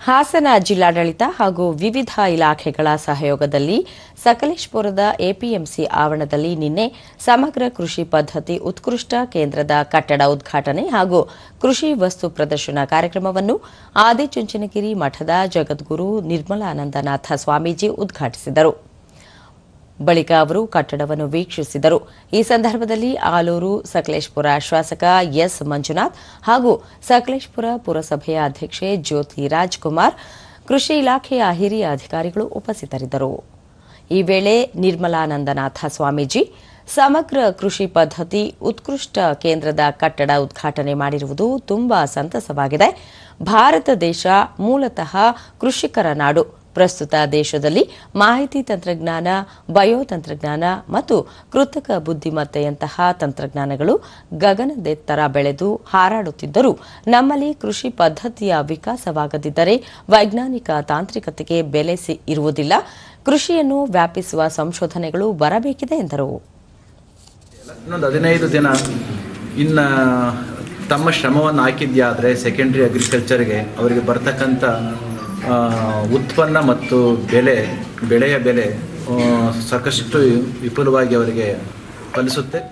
ಹಾಸನ ಜಿಲ್ಲಾಡಳಿತ ಹಾಗೂ ವಿವಿಧ ಇಲಾಖೆಗಳ ಸಹಯೋಗದಲ್ಲಿ ಸಕಲೇಶ್ಪುರದ ಎಪಿಎಂಸಿ ಆವರಣದಲ್ಲಿ ನಿನ್ನೆ ಸಮಗ್ರ ಕೃಷಿ ಪದ್ಧತಿ ಉತ್ಕೃಷ್ಟ ಕೇಂದ್ರದ ಕಟ್ಟಡ ಉದ್ಘಾಟನೆ ಹಾಗೂ ಕೃಷಿ ವಸ್ತು ಪ್ರದರ್ಶನ ಕಾರ್ಯಕ್ರಮವನ್ನು ಆದಿಚುಂಚನಗಿರಿ ಮಠದ ಜಗದ್ಗುರು ನಿರ್ಮಲಾನಂದನಾಥ ಸ್ವಾಮೀಜಿ ಉದ್ಘಾಟಿಸಿದರು. ಬಳಿಕ ಅವರು ಕಟ್ಟಡವನ್ನು ವೀಕ್ಷಿಸಿದರು. ಈ ಸಂದರ್ಭದಲ್ಲಿ ಆಲೂರು ಸಕಲೇಶ್ಪುರ ಶಾಸಕ ಎಸ್ ಮಂಜುನಾಥ್ ಹಾಗೂ ಸಕಲೇಶ್ಪುರ ಪುರಸಭೆಯ ಅಧ್ಯಕ್ಷೆ ಜ್ಯೋತಿ ರಾಜ್ಕುಮಾರ್, ಕೃಷಿ ಇಲಾಖೆಯ ಹಿರಿಯ ಅಧಿಕಾರಿಗಳು ಉಪಸ್ಥಿತರಿದ್ದರು. ಈ ವೇಳೆ ನಿರ್ಮಲಾನಂದನಾಥ ಸ್ವಾಮೀಜಿ, ಸಮಗ್ರ ಕೃಷಿ ಪದ್ಧತಿ ಉತ್ಕೃಷ್ಟ ಕೇಂದ್ರದ ಕಟ್ಟಡ ಉದ್ಘಾಟನೆ ಮಾಡಿರುವುದು ತುಂಬಾ ಸಂತಸವಾಗಿದೆ. ಭಾರತ ದೇಶ ಮೂಲತಃ ಕೃಷಿಕರ ನಾಡು. ಪ್ರಸ್ತುತ ದೇಶದಲ್ಲಿ ಮಾಹಿತಿ ತಂತ್ರಜ್ಞಾನ, ಬಯೋತಂತ್ರಜ್ಞಾನ ಮತ್ತು ಕೃತಕ ಬುದ್ಧಿಮತ್ತೆಯಂತಹ ತಂತ್ರಜ್ಞಾನಗಳು ಗಗನದೆತ್ತರ ಬೆಳೆದು ಹಾರಾಡುತ್ತಿದ್ದರೂ ನಮ್ಮಲ್ಲಿ ಕೃಷಿ ಪದ್ಧತಿಯ ವಿಕಾಸವಾಗದಿದ್ದರೆ ವೈಜ್ಞಾನಿಕ ತಾಂತ್ರಿಕತೆಗೆ ಬೆಲೆ ಇರುವುದಿಲ್ಲ. ಕೃಷಿಯನ್ನು ವ್ಯಾಪಿಸುವ ಸಂಶೋಧನೆಗಳು ಬರಬೇಕಿದೆ ಎಂದರು. ದಿನ ಇನ್ನು ತಮ್ಮ ಶ್ರಮವನ್ನು ಹಾಕಿದ್ಯಾದರೆ ಸೆಕೆಂಡ್ರಿ ಅಗ್ರಿಕಲ್ಚರ್ಗೆ ಅವರಿಗೆ ಬರ್ತಕ್ಕಂಥ ಉತ್ಪನ್ನ ಮತ್ತು ಬೆಲೆ ಬೆಳೆಯ ಬೆಲೆ ಸಾಕಷ್ಟು ವಿಪುಲವಾಗಿ ಅವರಿಗೆ ಕಲಿಸುತ್ತೆ